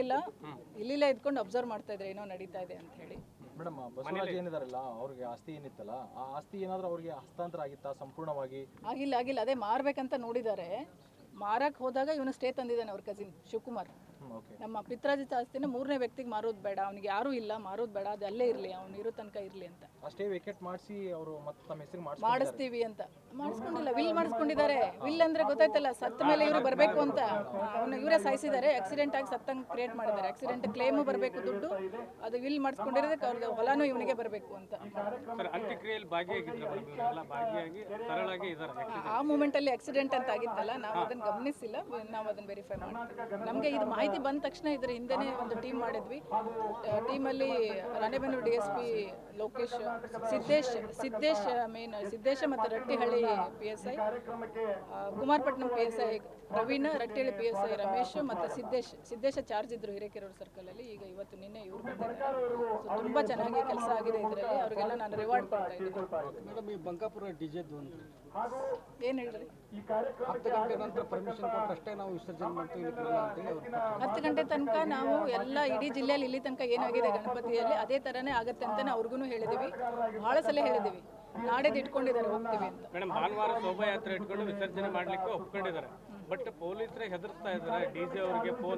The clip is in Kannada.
ಇಲ್ಲ. ಇಲ್ಲಿಲ್ಲ ಇದ್ಕೊಂಡು ಅಬ್ಸರ್ವ್ ಮಾಡ್ತಾ ಇದ್ರೆ ಏನೋ ನಡೀತಾ ಇದೆ ಅಂತ ಹೇಳಿ. ಮೇಡಮ್ ಬಸವರಾಜ್ ಏನಿದಾರಲ್ಲ ಅವ್ರಿಗೆ ಆಸ್ತಿ ಏನಿತ್ತಲ್ಲ ಆ ಆಸ್ತಿ ಏನಾದ್ರೂ ಅವ್ರಿಗೆ ಹಸ್ತಾಂತರ ಆಗಿತ್ತಾ ಸಂಪೂರ್ಣವಾಗಿ? ಆಗಿಲ್ಲ ಆಗಿಲ್ಲ. ಅದೇ ಮಾರ್ಬೇಕಂತ ನೋಡಿದ್ದಾರೆ. ಮಾರಕ್ ಹೋದಾಗ ಇವನು ಸ್ಟೇ ತಂದಿದ್ದಾನೆ ಅವ್ರ ಕಸಿನ್ ಶಿವಕುಮಾರ್. ನಮ್ಮ ಪಿತ್ರಾಜಿತ ಆಸ್ತಿನ ಮೂರನೇ ವ್ಯಕ್ತಿಗೆ ಮಾರೋದು ಬೇಡ. ಅವನಿಗೆ ಯಾರು ಇಲ್ಲ ಮಾರೋದು ಬೇಡ ಅದು ಅಲ್ಲೇ ಇರಲಿ ಅವ್ನು ಇರೋ ತನಕ ಇರಲಿ ಅಂತ. ಅಷ್ಟೇ ವಿಕೆಟ್ ಮಾಡಿಸಿ ಅವರು ಮತ್ತೆ ತಮ್ಮ ಹೆಸರು ಮಾಡಿಸಿ ಮಾಡಿಸ್ತೀವಿ ಅಂತ. ಮಾಡಿಸ್ಕೊಂಡಿಲ್ಲ ವಿಲ್ ಮಾಡಿಸ್ಕೊಂಡಿದ್ದಾರೆ. ವಿಲ್ ಅಂದ್ರೆ ಗೊತ್ತಾಯ್ತಲ್ಲ ಸತ್ತ ಮೇಲೆ ಇವರು ಬರಬೇಕು ಅಂತ. ಅವನು ಇವರೇ ಸಾಯಿಸಿದ್ದಾರೆ ಆಕ್ಸಿಡೆಂಟ್ ಆಗಿ ಸತ್ತಂಗೆ ಕ್ರಿಯೇಟ್ ಮಾಡಿದ್ದಾರೆ. ಆಕ್ಸಿಡೆಂಟ್ ಕ್ಲೇಮು ಬರಬೇಕು ದುಡ್ಡು ಅದು ವಿಲ್ ಮಾಡಿಸ್ಕೊಂಡಿರೋದಕ್ಕೆ ಅವ್ರದ್ದು ಹೊಲನೂ ಇವನಿಗೆ ಬರಬೇಕು ಅಂತ. ಆ ಮೂಮೆಂಟಲ್ಲಿ ಆಕ್ಸಿಡೆಂಟ್ ಅಂತ ಆಗಿತ್ತಲ್ಲ ನಾವು ಅದನ್ನ ಗಮನಿಸಿಲ್ಲ ನಾವು ಅದನ್ನ ವೆರಿಫೈ ಮಾಡ್ತೀವಿ. ನಮಗೆ ಇದು ಮಾಹಿತಿ ಬಂದ ತಕ್ಷಣ ಇದ್ರ ಹಿಂದೆನೇ ಒಂದು ಟೀಮ್ ಮಾಡಿದ್ವಿ. ಟೀಮಲ್ಲಿ Ranebennur D S P Lokesh Siddesh Siddesh main Siddesh ಮತ್ತು Rattihalli P S I Kumarapattanam P S I Praveen Rattihalli P S I Ramesh ಮತ್ತು ಸಿದ್ದೇಶ್ ಸಿದ್ದೇಶ ಚಾರ್ಜ್ ಇದ್ರು ಹಿರೇಕೆರೂರು ಸರ್ಕಲಲ್ಲಿ ಈಗ ಇವತ್ತು ನಿನ್ನೆ ಇವರು ಬಂದಿದ್ದಾರೆ. ಸೊ ತುಂಬ ಚೆನ್ನಾಗಿ ಕೆಲಸ ಆಗಿದೆ ಇದರಲ್ಲಿ. ಅವರಿಗೆಲ್ಲ ನಾನು ರಿವಾರ್ಡ್ ಕೊಡ್ತಾ ಇದ್ದೀನಿ. ಮೇಡಮ್ ಈ ಬಂಕಾಪುರ ಏನು ಹೇಳಿದ್ರಿ ಹತ್ತು ಗಂಟೆ ನಂತರ ಪರ್ಮಿಷನ್ ಕೊಟ್ಟರೆ ಅಷ್ಟೇ ನಾವು ವಿಸರ್ಜನೆ ಮಾಡ್ತೀವಿ ಹತ್ತು ಗಂಟೆ ತನಕ ನಾವು ಎಲ್ಲ ಇಡೀ ಜಿಲ್ಲೆಯಲ್ಲಿ ಇಲ್ಲಿ ತನಕ ಏನಾಗಿದೆ ಗಣಪತಿಯಲ್ಲಿ ಅದೇ ಥರನೇ ಆಗುತ್ತೆ ಅಂತ ಅವ್ರಿಗೂ ಹೇಳಿದ್ದೀವಿ ಬಹಳ ಸಲ ಹೇಳಿದೀವಿ. ನಾಡಿದ್ದು ಇಟ್ಕೊಂಡಿದ್ದಾರೆ ಹೋಗ್ತೀವಿ ಅಂತ. ಮೇಡಮ್ ಭಾನುವಾರ ಶೋಭಾಯಾತ್ರೆ ಇಟ್ಕೊಂಡು ವಿಸರ್ಜನೆ ಮಾಡ್ಲಿಕ್ಕೆ ಒಪ್ಕೊಂಡಿದ್ದಾರೆ. ಬಟ್ ಪೊಲೀಸರೇ ಹೆದರ್ಸ್ತಾ ಇದ್ದಾರೆ. ಡಿ ಜೆ ಅವರಿಗೆ ಫೋನ್